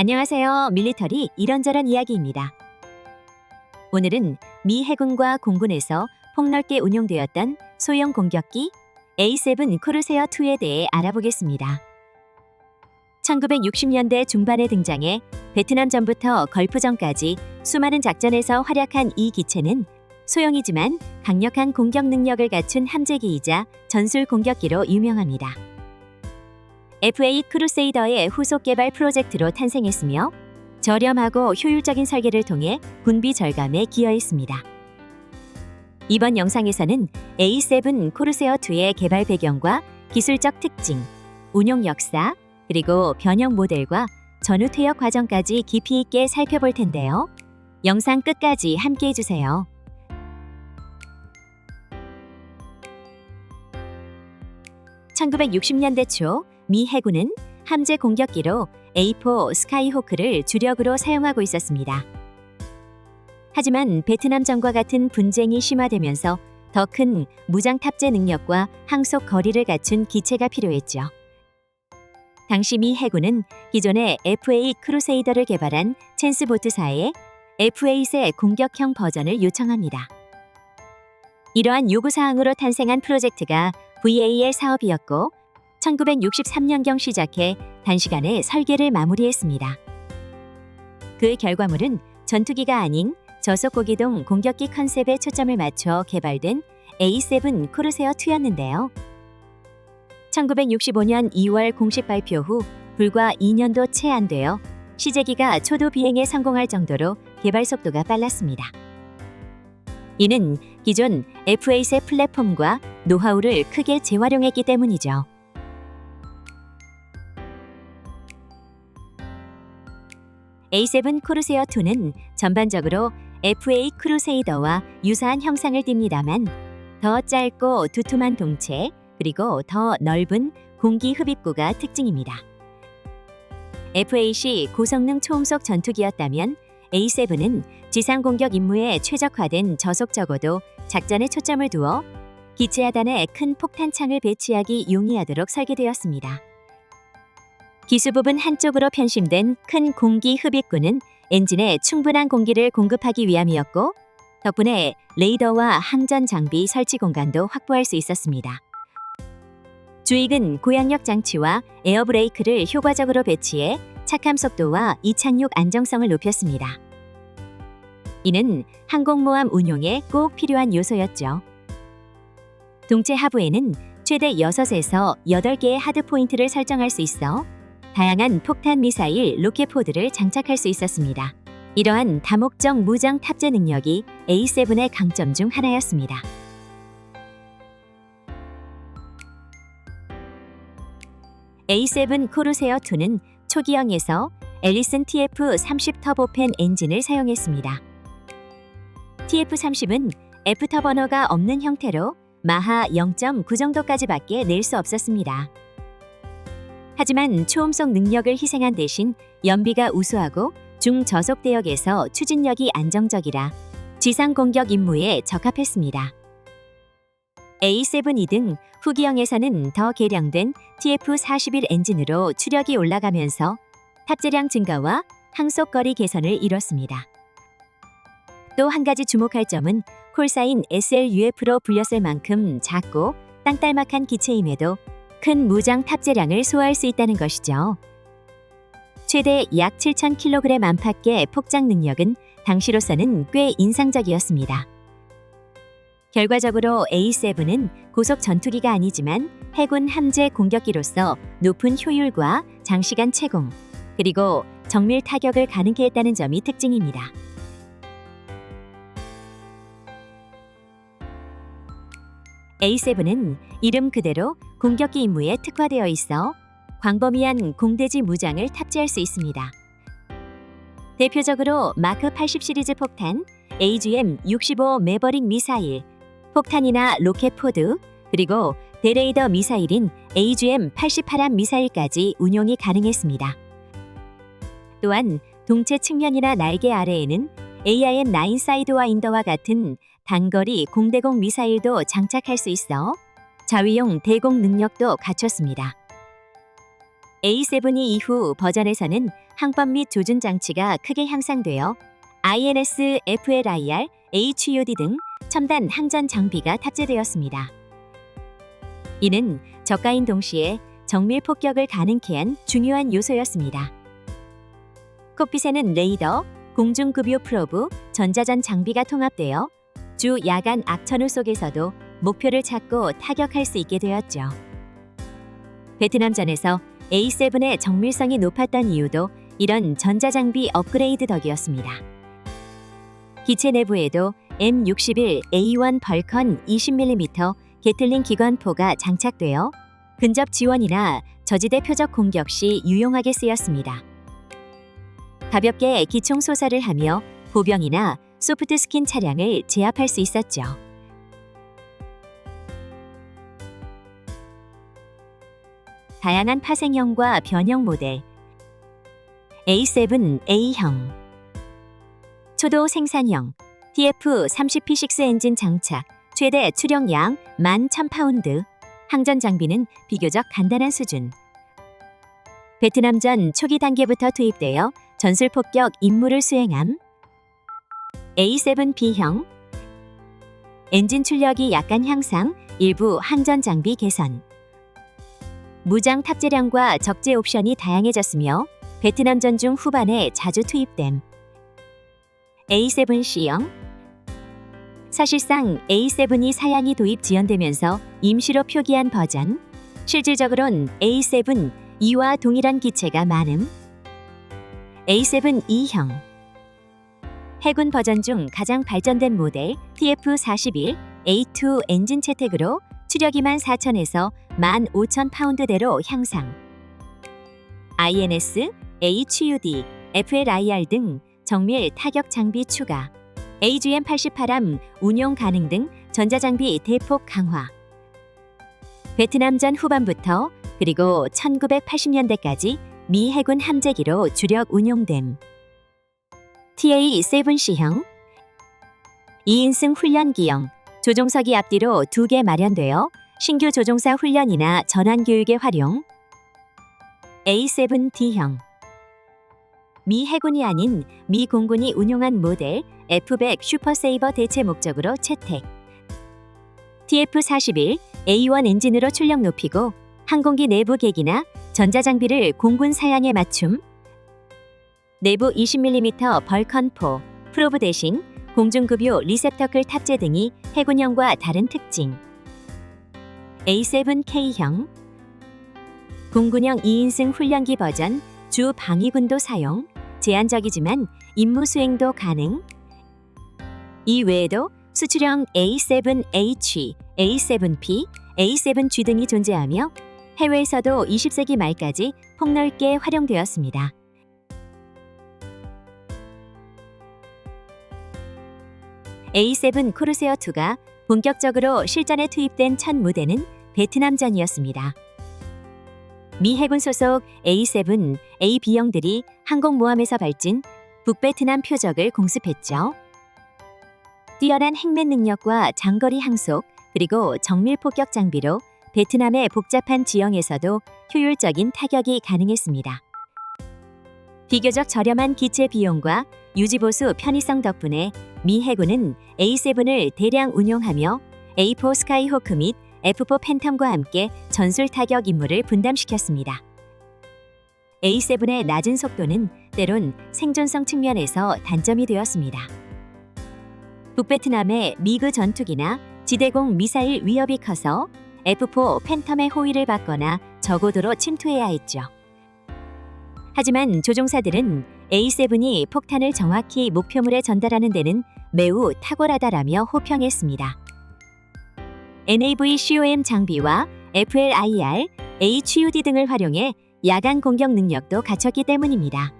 안녕하세요. 밀리터리 이런저런 이야기입니다. 오늘은 미 해군과 공군에서 폭넓게 운용되었던 소형 공격기 A7 코르세어 2에 대해 알아보겠습니다. 1960년대 중반에 등장해 베트남 전부터 걸프전까지 수많은 작전에서 활약한 이 기체는 소형이지만 강력한 공격 능력을 갖춘 함재기이자 전술 공격기로 유명합니다. FA 크루세이더의 후속 개발 프로젝트로 탄생했으며 저렴하고 효율적인 설계를 통해 군비 절감에 기여했습니다. 이번 영상에서는 A7 코르세어 2의 개발 배경과 기술적 특징, 운용 역사, 그리고 변형 모델과 전후 퇴역 과정까지 깊이 있게 살펴볼 텐데요. 영상 끝까지 함께 해주세요. (1960년대) 초 미 해군은 함재 공격기로 A4 스카이호크를 주력으로 사용하고 있었습니다. 하지만 베트남 전과 같은 분쟁이 심화되면서 더 큰 무장 탑재 능력과 항속 거리를 갖춘 기체가 필요했죠. 당시 미 해군은 기존의 FA 크루세이더를 개발한 챈스보트사에 F8의 공격형 버전을 요청합니다. 이러한 요구사항으로 탄생한 프로젝트가 VA의 사업이었고 1963년경 시작해 단시간에 설계를 마무리했습니다. 그 결과물은 전투기가 아닌 저속고기동 공격기 컨셉에 초점을 맞춰 개발된 A7 코르세어 2였는데요. 1965년 2월 공식 발표 후 불과 2년도 채 안 되어 시제기가 초도 비행에 성공할 정도로 개발 속도가 빨랐습니다. 이는 기존 F8의 플랫폼과 노하우를 크게 재활용했기 때문이죠. A7 코르세어 2는 전반적으로 FA 크루세이더와 유사한 형상을 띱니다만 더 짧고 두툼한 동체 그리고 더 넓은 공기 흡입구가 특징입니다. F8이 고성능 초음속 전투기였다면 A7은 지상 공격 임무에 최적화된 저속 적어도 작전에 초점을 두어 기체 하단에 큰 폭탄창을 배치하기 용이하도록 설계되었습니다. 기수 부분 한쪽으로 편심된 큰 공기 흡입구는 엔진에 충분한 공기를 공급하기 위함이었고 덕분에 레이더와 항전 장비 설치 공간도 확보할 수 있었습니다. 주익은 고양력 장치와 에어 브레이크를 효과적으로 배치해 착함 속도와 이착륙 안정성을 높였습니다. 이는 항공모함 운용에 꼭 필요한 요소였죠. 동체 하부에는 최대 6에서 8개의 하드 포인트를 설정할 수 있어 다양한 폭탄 미사일 로켓포드를 장착할 수 있었습니다. 이러한 다목적 무장 탑재 능력이 A7의 강점 중 하나였습니다. A7 코르세어 2는 초기형에서 엘리슨 TF30 터보팬 엔진을 사용했습니다. TF30은 애프터 버너가 없는 형태로 마하 0.9 정도까지밖에 낼 수 없었습니다. 하지만 초음속 능력을 희생한 대신 연비가 우수하고 중저속 대역에서 추진력이 안정적이라 지상 공격 임무에 적합했습니다. A7E 등 후기형에서는 더 개량된 TF41 엔진으로 추력이 올라가면서 탑재량 증가와 항속거리 개선을 이뤘습니다. 또 한 가지 주목할 점은 콜사인 SLUF로 불렸을 만큼 작고 땅딸막한 기체임에도 큰 무장 탑재량을 소화할 수 있다는 것이죠. 최대 약 7,000kg 안팎의 폭장 능력은 당시로서는 꽤 인상적이었습니다. 결과적으로 A7은 고속 전투기가 아니지만 해군 함재 공격기로서 높은 효율과 장시간 채공, 그리고 정밀 타격을 가능케 했다는 점이 특징입니다. A7은 이름 그대로 공격기 임무에 특화되어 있어 광범위한 공대지 무장을 탑재할 수 있습니다. 대표적으로 마크 80 시리즈 폭탄, AGM-65 매버릭 미사일, 폭탄이나 로켓 포드, 그리고 대레이더 미사일인 AGM-88함 미사일까지 운용이 가능했습니다. 또한 동체 측면이나 날개 아래에는 AIM-9 사이드와인더와 같은 단거리 공대공 미사일도 장착할 수 있어 자위용 대공 능력도 갖췄습니다. A7이 이후 버전에서는 항법 및 조준 장치가 크게 향상되어 INS, FLIR, HUD 등 첨단 항전 장비가 탑재되었습니다. 이는 저가인 동시에 정밀 폭격을 가능케 한 중요한 요소였습니다. 콕핏에는 레이더, 공중급요 프로브, 전자전 장비가 통합되어 주 야간 악천후 속에서도 목표를 찾고 타격할 수 있게 되었죠. 베트남전에서 A7의 정밀성이 높았던 이유도 이런 전자장비 업그레이드 덕이었습니다. 기체 내부에도 M61A1 벌컨 20mm 게틀링 기관포가 장착되어 근접 지원이나 저지대 표적 공격 시 유용하게 쓰였습니다. 가볍게 기총 소사를 하며 보병이나 소프트 스킨 차량을 제압할 수 있었죠. 다양한 파생형과 변형 모델. A7A형. 초도 생산형. TF30P6 엔진 장착. 최대 추력량 11,000파운드. 항전 장비는 비교적 간단한 수준. 베트남전 초기 단계부터 투입되어 전술 폭격 임무를 수행함 A7B형 엔진 출력이 약간 향상 일부 항전 장비 개선 무장 탑재량과 적재 옵션이 다양해졌으며 베트남 전 중 후반에 자주 투입됨. A7C형 사실상 A7이 사양이 도입 지연되면서 임시로 표기한 버전. 실질적으론 A7 2와 동일한 기체가 많음. A7E형 해군 버전 중 가장 발전된 모델 TF41 A2 엔진 채택으로 추력이 14,000에서 15,000파운드대로 향상. INS, HUD, FLIR 등 정밀 타격 장비 추가. AGM-88함 운용 가능 등 전자장비 대폭 강화. 베트남전 후반부터 그리고 1980년대까지 미 해군 함재기로 주력 운용됨. TA-7C형 2인승 훈련기형 조종석이 앞뒤로 두 개 마련되어 신규 조종사 훈련이나 전환 교육에 활용. A7D형 미 해군이 아닌 미 공군이 운용한 모델 F100 슈퍼세이버 대체 목적으로 채택. TF41 A1 엔진으로 출력 높이고 항공기 내부 계기나 전자장비를 공군 사양에 맞춤. 내부 20mm 벌컨포, 프로브 대신 공중급요 리셉터클 탑재 등이 해군형과 다른 특징. A7K형 공군형 2인승 훈련기 버전 주 방위군도 사용, 제한적이지만 임무 수행도 가능. 이 외에도 수출형 A7H, A7P, A7G 등이 존재하며 해외에서도 20세기 말까지 폭넓게 활용되었습니다. A7 코르세어 2가 본격적으로 실전에 투입된 첫 무대는 베트남전이었습니다. 미 해군 소속 A7, AB형들이 항공모함에서 발진 북베트남 표적을 공습했죠. 뛰어난 핵맨 능력과 장거리 항속 그리고 정밀 폭격 장비로 베트남의 복잡한 지형에서도 효율적인 타격이 가능했습니다. 비교적 저렴한 기체 비용과 유지보수 편의성 덕분에 미 해군은 A7을 대량 운용하며 A4 스카이호크 및 F4 팬텀과 함께 전술 타격 임무를 분담시켰습니다. A7의 낮은 속도는 때론 생존성 측면에서 단점이 되었습니다. 북베트남의 미그 전투기나 지대공 미사일 위협이 커서 F4 팬텀의 호위를 받거나 저고도로 침투해야 했죠. 하지만 조종사들은 A7이 폭탄을 정확히 목표물에 전달하는 데는 매우 탁월하다라며 호평했습니다. NAVCOM 장비와 FLIR, HUD 등을 활용해 야간 공격 능력도 갖췄기 때문입니다.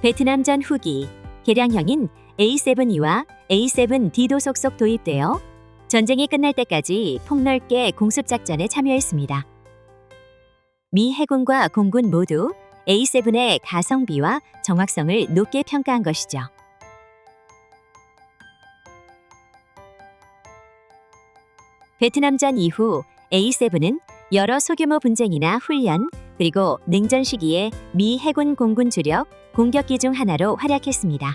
베트남전 후기 개량형인 A7E와 A7D도 속속 도입되어 전쟁이 끝날 때까지 폭넓게 공습 작전에 참여했습니다. 미 해군과 공군 모두 A7의 가성비와 정확성을 높게 평가한 것이죠. 베트남전 이후 A7은 여러 소규모 분쟁이나 훈련, 그리고 냉전 시기에 미 해군 공군 주력 공격기 중 하나로 활약했습니다.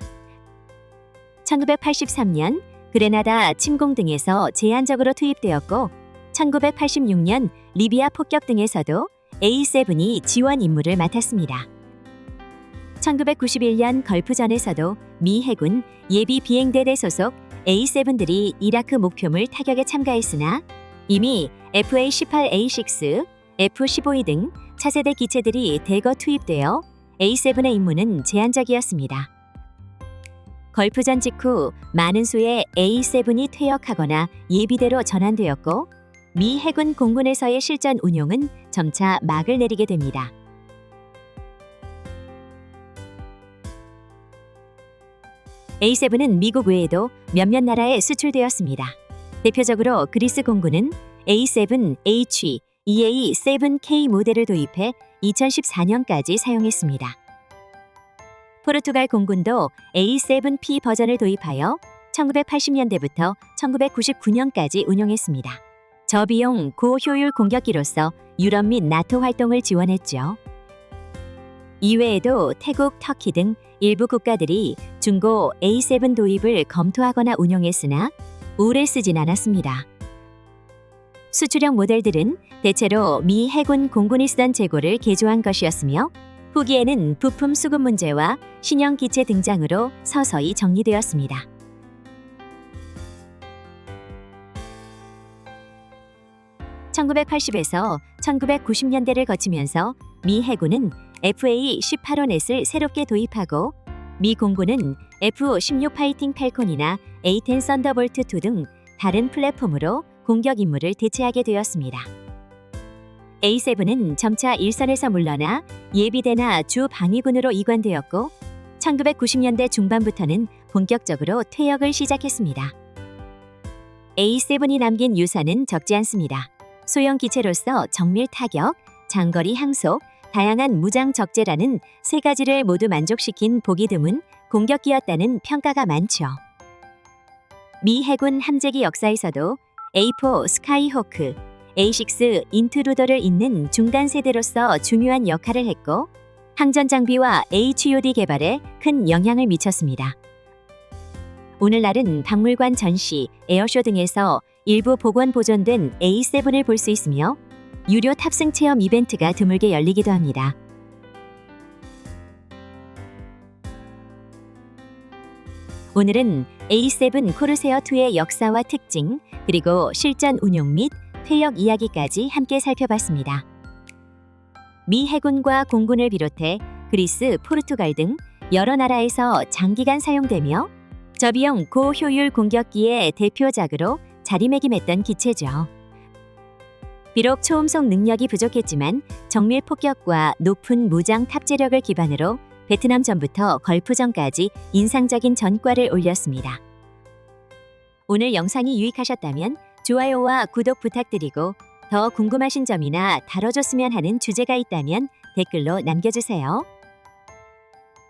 1983년 그레나다 침공 등에서 제한적으로 투입되었고 1986년 리비아 폭격 등에서도 A7이 지원 임무를 맡았습니다. 1991년 걸프전에서도 미 해군 예비 비행대대 소속 A7들이 이라크 목표물 타격에 참가했으나 이미 FA-18A6, F-15E 등 차세대 기체들이 대거 투입되어 A7의 임무는 제한적이었습니다. 걸프전 직후 많은 수의 A7이 퇴역하거나 예비대로 전환되었고 미 해군 공군에서의 실전 운용은 점차 막을 내리게 됩니다. A7은 미국 외에도 몇몇 나라에 수출되었습니다. 대표적으로 그리스 공군은 A7H, EA7K 모델을 도입해 2014년까지 사용했습니다. 포르투갈 공군도 A7P 버전을 도입하여 1980년대부터 1999년까지 운용했습니다. 저비용 고효율 공격기로서 유럽 및 나토 활동을 지원했죠. 이외에도 태국, 터키 등 일부 국가들이 중고 A7 도입을 검토하거나 운용했으나 오래 쓰진 않았습니다. 수출형 모델들은 대체로 미 해군 공군이 쓰던 재고를 개조한 것이었으며 후기에는 부품 수급 문제와 신형 기체 등장으로 서서히 정리되었습니다. (1980에서) (1990년대를) 거치면서 미 해군은 FA-18호넷을 새롭게 도입하고 미 공군은 F-16 파이팅 팔콘이나 A-10 썬더볼트 2 등 다른 플랫폼으로 공격 임무를 대체하게 되었습니다. A7은 점차 일선에서 물러나 예비대나 주 방위군으로 이관되었고 1990년대 중반부터는 본격적으로 퇴역을 시작했습니다. A7이 남긴 유산은 적지 않습니다. 소형 기체로서 정밀 타격, 장거리 항속, 다양한 무장 적재라는 세 가지를 모두 만족시킨 보기 드문 공격기였다는 평가가 많죠. 미 해군 함재기 역사에서도 A4 스카이호크, A6 인트루더를 잇는 중간 세대로서 중요한 역할을 했고 항전 장비와 HUD 개발에 큰 영향을 미쳤습니다. 오늘날은 박물관 전시, 에어쇼 등에서 일부 복원 보존된 A7을 볼 수 있으며 유료 탑승 체험 이벤트가 드물게 열리기도 합니다. 오늘은 A7 코르세어2의 역사와 특징, 그리고 실전 운용 및 퇴역 이야기까지 함께 살펴봤습니다. 미 해군과 공군을 비롯해 그리스, 포르투갈 등 여러 나라에서 장기간 사용되며 저비용 고효율 공격기의 대표작으로 자리매김했던 기체죠. 비록 초음속 능력이 부족했지만 정밀 폭격과 높은 무장 탑재력을 기반으로 베트남 전부터 걸프전까지 인상적인 전과를 올렸습니다. 오늘 영상이 유익하셨다면 좋아요와 구독 부탁드리고 더 궁금하신 점이나 다뤄줬으면 하는 주제가 있다면 댓글로 남겨주세요.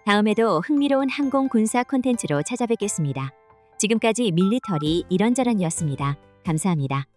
다음에도 흥미로운 항공 군사 콘텐츠로 찾아뵙겠습니다. 지금까지 밀리터리 이런저런이었습니다. 감사합니다.